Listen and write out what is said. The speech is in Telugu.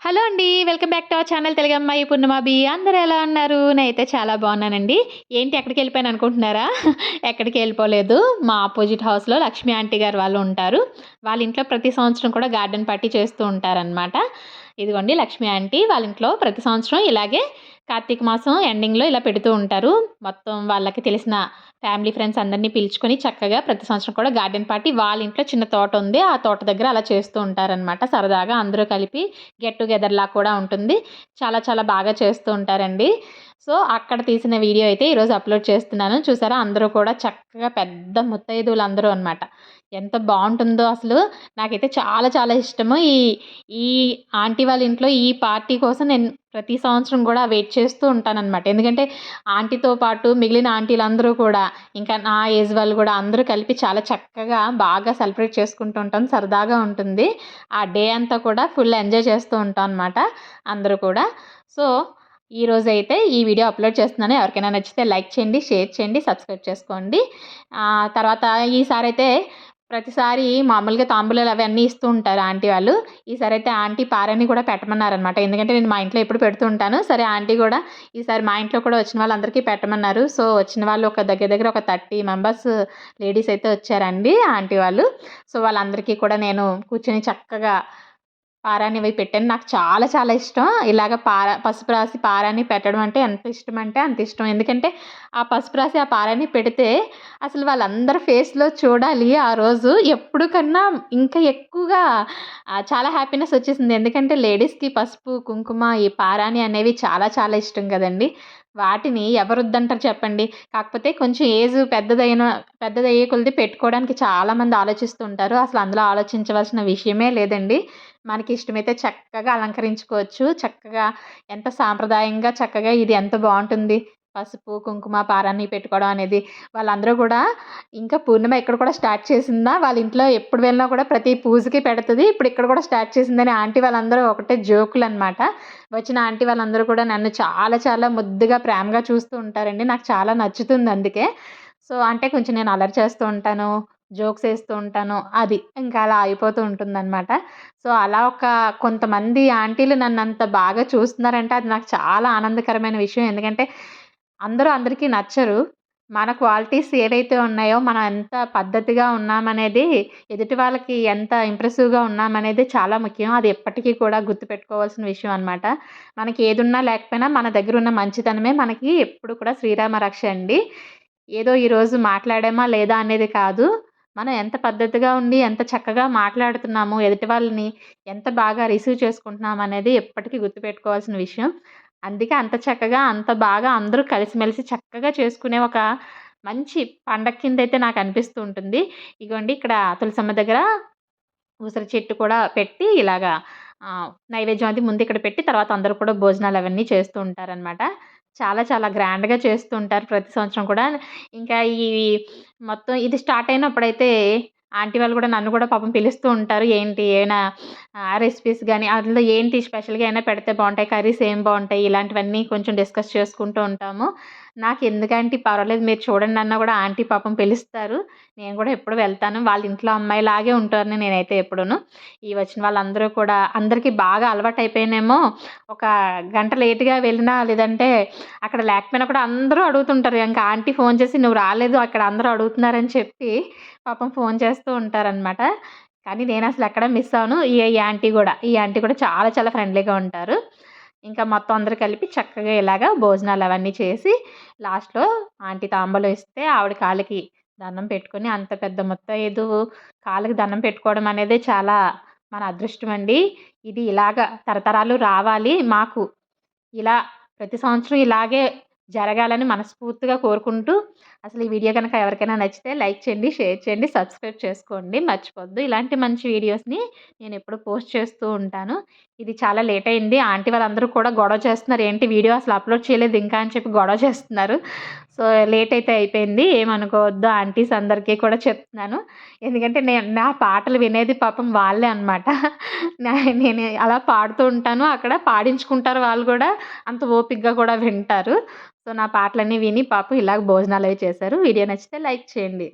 హలో అండి welcome back to our channel తెలుగమ్మాయి పున్నమాబి అందరూ ఎలా ఉన్నారు? నేనైతే చాలా బాగున్నానండి. ఏంటి ఎక్కడికి వెళ్ళిపోయాను అనుకుంటున్నారా? ఎక్కడికి వెళ్ళిపోలేదు. మా ఆపోజిట్ హౌస్లో లక్ష్మీ ఆంటీ గారు వాళ్ళు ఉంటారు. వాళ్ళ ఇంట్లో ప్రతి సంవత్సరం కూడా గార్డెన్ పార్టీ చేస్తూ ఉంటారనమాట ఇదిగోండి లక్ష్మీ ఆంటీ వాళ్ళ ఇంట్లో ప్రతి సంవత్సరం ఇలాగే కార్తీక మాసం ఎండింగ్లో ఇలా పెడుతూ ఉంటారు. మొత్తం వాళ్ళకి తెలిసిన ఫ్యామిలీ ఫ్రెండ్స్ అందరినీ పిలుచుకొని చక్కగా ప్రతి సంవత్సరం కూడా గార్డెన్ పార్టీ వాళ్ళ ఇంట్లో చిన్న తోట ఉంది. ఆ తోట దగ్గర అలా చేస్తూ ఉంటారనమాట సరదాగా అందరూ కలిపి గెట్ టుగెదర్లా కూడా ఉంటుంది. చాలా చాలా బాగా చేస్తూ ఉంటారండి. సో అక్కడ తీసిన వీడియో అయితే ఈరోజు అప్లోడ్ చేస్తున్నాను. చూసారా? అందరూ కూడా చక్కగా పెద్ద ముత్తైదువులు అందరూ అనమాట ఎంత బాగుంటుందో అసలు. నాకైతే చాలా చాలా ఇష్టము. ఈ ఈ ఆంటీ వాళ్ళ ఇంట్లో ఈ పార్టీ కోసం నేను ప్రతి సంవత్సరం కూడా వెయిట్ చేస్తూ ఉంటానన్నమాట. ఎందుకంటే ఆంటీతో పాటు మిగిలిన ఆంటీలందరూ కూడా ఇంకా నా ఏజ్ వాళ్ళు కూడా అందరూ కలిపి చాలా చక్కగా బాగా సెలబ్రేట్ చేసుకుంటూ ఉంటాం. సరదాగా ఉంటుంది. ఆ డే అంతా కూడా ఫుల్ ఎంజాయ్ చేస్తూ ఉంటాం అనమాట అందరూ కూడా. సో ఈరోజు అయితే ఈ వీడియో అప్లోడ్ చేస్తున్నాను. ఎవరికైనా నచ్చితే లైక్ చేయండి షేర్ చేయండి సబ్స్క్రైబ్ చేసుకోండి. తర్వాత ఈసారి అయితే ప్రతిసారి మామూలుగా తాంబూలాలు అవన్నీ ఇస్తూ ఉంటారు ఆంటీ వాళ్ళు. ఈసారి అయితే ఆంటీ పారని కూడా పెట్టమన్నారనమాట ఎందుకంటే నేను మా ఇంట్లో ఎప్పుడు పెడుతూ ఉంటాను. సరే ఆంటీ కూడా ఈసారి మా ఇంట్లో కూడా వచ్చిన వాళ్ళందరికీ పెట్టమన్నారు. సో వచ్చిన వాళ్ళు ఒక దగ్గర దగ్గర ఒక థర్టీ మెంబర్స్ లేడీస్ అయితే వచ్చారండి ఆంటీ వాళ్ళు. సో వాళ్ళందరికీ కూడా నేను కూర్చొని చక్కగా పారాని అవి పెట్టాను. నాకు చాలా చాలా ఇష్టం. ఇలాగ పార పసుపు రాసి పారాని పెట్టడం అంటే ఎంత ఇష్టం అంటే అంత ఇష్టం. ఎందుకంటే ఆ పసుపు రాసి ఆ పారాని పెడితే అసలు వాళ్ళందరి ఫేస్లో చూడాలి ఆ రోజు. ఎప్పుడు కన్నా ఇంకా ఎక్కువగా చాలా హ్యాపీనెస్ వచ్చేసింది. ఎందుకంటే లేడీస్కి పసుపు కుంకుమ ఈ పారాని అనేవి చాలా చాలా ఇష్టం కదండి. వాటిని ఎవరొద్దంటారు చెప్పండి? కాకపోతే కొంచెం ఏజ్ పెద్దదైన పెద్దదయ్యే కొలిది పెట్టుకోవడానికి చాలామంది ఆలోచిస్తూ ఉంటారు అసలు అందులో ఆలోచించవలసిన విషయమే లేదండి. మనకి ఇష్టమైతే చక్కగా అలంకరించుకోవచ్చు. చక్కగా ఎంత సాంప్రదాయంగా చక్కగా ఇది ఎంత బాగుంటుంది. పసుపు కుంకుమ పారాన్ని పెట్టుకోవడం అనేది వాళ్ళందరూ కూడా ఇంకా పూర్ణిమ ఇక్కడ కూడా స్టార్ట్ చేసిందా? వాళ్ళ ఇంట్లో ఎప్పుడు వెళ్ళినా కూడా ప్రతి పూజకి పెడుతుంది. ఇప్పుడు ఇక్కడ కూడా స్టార్ట్ చేసిందని ఆంటీ వాళ్ళందరూ ఒకటే జోకులు అనమాట వచ్చిన ఆంటీ వాళ్ళందరూ కూడా నన్ను చాలా చాలా ముద్దుగా ప్రేమగా చూస్తూ ఉంటారండి. నాకు చాలా నచ్చుతుంది అందుకే. సో అంటే కొంచెం నేను అలర్ చేస్తూ ఉంటాను. జోక్స్ వేస్తూ ఉంటాను అది ఇంకా అలా అయిపోతూ ఉంటుందన్నమాట. సో అలా ఒక కొంతమంది ఆంటీలు నన్ను అంత బాగా చూస్తున్నారంటే అది నాకు చాలా ఆనందకరమైన విషయం. ఎందుకంటే అందరూ అందరికీ నచ్చరు. మన క్వాలిటీస్ ఏవైతే ఉన్నాయో మనం ఎంత పద్ధతిగా ఉన్నామనేది ఎదుటి వాళ్ళకి ఎంత ఇంప్రెసివ్గా ఉన్నామనేది చాలా ముఖ్యం. అది ఎప్పటికీ కూడా గుర్తుపెట్టుకోవాల్సిన విషయం అనమాట మనకి ఏదున్నా లేకపోయినా మన దగ్గర ఉన్న మంచితనమే మనకి ఎప్పుడు కూడా శ్రీరామ రక్ష అండి. ఏదో ఈరోజు మాట్లాడామా లేదా అనేది కాదు. మనం ఎంత పద్ధతిగా ఉండి ఎంత చక్కగా మాట్లాడుతున్నాము ఎదుటి వాళ్ళని ఎంత బాగా రిసీవ్ చేసుకుంటున్నాం అనేది ఎప్పటికీ గుర్తుపెట్టుకోవాల్సిన విషయం. అందుకే అంత చక్కగా అంత బాగా అందరూ కలిసిమెలిసి చక్కగా చేసుకునే ఒక మంచి పండగ కింద అయితే నాకు అనిపిస్తూ ఉంటుంది. ఇగోండి ఇక్కడ తులసమ్మ దగ్గర ఉసిరి చెట్టు కూడా పెట్టి ఇలాగా నైవేద్యం అది ముందు ఇక్కడ పెట్టి తర్వాత అందరూ కూడా భోజనాలు అవన్నీ చేస్తూ ఉంటారనమాట చాలా చాలా గ్రాండ్గా చేస్తూ ఉంటారు ప్రతి సంవత్సరం కూడా. ఇంకా ఈ మొత్తం ఇది స్టార్ట్ అయినప్పుడైతే ఆంటీ వాళ్ళు కూడా నన్ను కూడా పాపం పిలుస్తూ ఉంటారు. ఏంటి ఏమైనా రెసిపీస్ కానీ అందులో ఏంటి స్పెషల్గా అయినా పెడితే బాగుంటాయి కర్రీస్ ఏం బాగుంటాయి ఇలాంటివన్నీ కొంచెం డిస్కస్ చేసుకుంటూ ఉంటాము. నాకు ఎందుకంటే పర్వాలేదు మీరు చూడండి అన్నా కూడా ఆంటీ పాపం పిలుస్తారు. నేను కూడా ఎప్పుడు వెళ్తాను. వాళ్ళ ఇంట్లో అమ్మాయిలాగే ఉంటారని నేనైతే ఎప్పుడూను. ఈ వచ్చిన వాళ్ళందరూ కూడా అందరికీ బాగా అలవాటు అయిపోయినేమో ఒక గంట లేటుగా వెళ్ళినా లేదంటే అక్కడ లేకపోయినా కూడా అందరూ అడుగుతుంటారు. ఇంకా ఆంటీ ఫోన్ చేసి నువ్వు రాలేదు అక్కడ అందరూ అడుగుతున్నారని చెప్పి పాపం ఫోన్ చేస్తూ ఉంటారనమాట కానీ నేను అసలు ఎక్కడ మిస్ అవును ఈ ఆంటీ కూడా. ఈ ఆంటీ కూడా చాలా చాలా ఫ్రెండ్లీగా ఉంటారు. ఇంకా మొత్తం అందరు కలిపి చక్కగా ఇలాగా భోజనాలు అవన్నీ చేసి లాస్ట్లో ఆంటీ తాంబూలం ఇస్తే ఆవిడ కాళ్ళకి దండం పెట్టుకొని అంత పెద్ద మొత్తం ఏదో కాళ్ళకి దండం పెట్టుకోవడం అనేది చాలా మన అదృష్టం అండి. ఇది ఇలాగ తరతరాలు రావాలి. మాకు ఇలా ప్రతి సంవత్సరం ఇలాగే జరగాలని మనస్ఫూర్తిగా కోరుకుంటూ అసలు ఈ వీడియో కనుక ఎవరికైనా నచ్చితే లైక్ చేయండి షేర్ చేయండి సబ్స్క్రైబ్ చేసుకోండి. మర్చిపోద్దు ఇలాంటి మంచి వీడియోస్ని నేను ఎప్పుడు పోస్ట్ చేస్తూ ఉంటాను. ఇది చాలా లేట్ అయింది. ఆంటీ వాళ్ళందరూ కూడా గొడవ చేస్తున్నారు. ఏంటి వీడియో అసలు అప్లోడ్ చేయలేదు ఇంకా అని చెప్పి గొడవ చేస్తున్నారు. సో లేట్ అయితే అయిపోయింది. ఏమనుకోవద్దు. ఆంటీస్ అందరికీ కూడా చెప్తున్నాను. ఎందుకంటే నేను నా పాటలు వినేది పాపం వాళ్ళే అనమాట నేను అలా పాడుతూ ఉంటాను. అక్కడ పాడించుకుంటారు వాళ్ళు కూడా. అంత ఓపిక్గా కూడా వింటారు. సో నా పాటలన్నీ విని పాపం ఇలాగ భోజనాలు అవి చేశారు. వీడియో నచ్చితే లైక్ చేయండి.